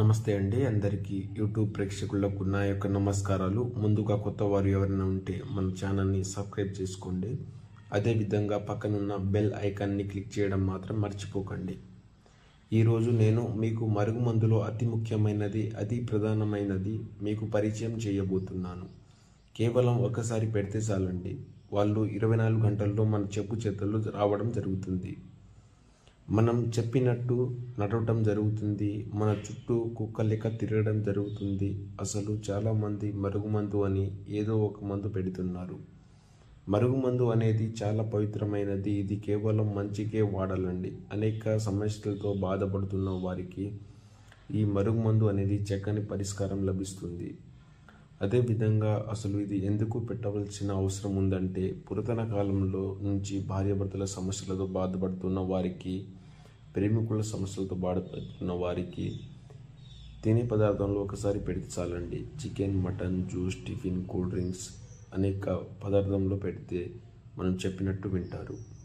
నమస్తే అండి. అందరికీ యూట్యూబ్ ప్రేక్షకులకు నా యొక్క నమస్కారాలు. ముందుగా కొత్త వారు ఎవరైనా ఉంటే మన ఛానల్ని సబ్స్క్రైబ్ చేసుకోండి. అదేవిధంగా పక్కనున్న బెల్ ఐకాన్ని క్లిక్ చేయడం మాత్రం మర్చిపోకండి. ఈరోజు నేను మీకు మరుగుమందులో అతి ముఖ్యమైనది అతి ప్రధానమైనది మీకు పరిచయం చేయబోతున్నాను. కేవలం ఒకసారి పెడితే చాలండి. వాళ్ళు ఇరవై నాలుగు గంటల్లో మన చెప్పు చేతుల్లో రావడం జరుగుతుంది. మనం చెప్పినట్టు నడవటం జరుగుతుంది మన చుట్టూ కుక్క లెక్క తిరగడం జరుగుతుంది. అసలు చాలామంది మరుగుమందు అని ఏదో ఒక మందు పెడుతున్నారు. మరుగుమందు అనేది చాలా పవిత్రమైనది. ఇది కేవలం మంచికే వాడాలండి. అనేక సమస్యలతో బాధపడుతున్న వారికి ఈ మరుగుమందు అనేది చక్కని పరిష్కారం లభిస్తుంది. అదేవిధంగా అసలు ఇది ఎందుకు పెట్టవలసిన అవసరం ఉందంటే పురాతన కాలంలో నుంచి భార్యాభర్తల సమస్యలతో బాధపడుతున్న వారికి ప్రేమికుల సమస్యలతో బాధపడుతున్న వారికి తినే పదార్థంలో ఒకసారి పెడితే చాలండి. Chicken mutton juice tiffin cool drinks అనేక పదార్థంలో పెడితే మనం చెప్పినట్టు వింటారు.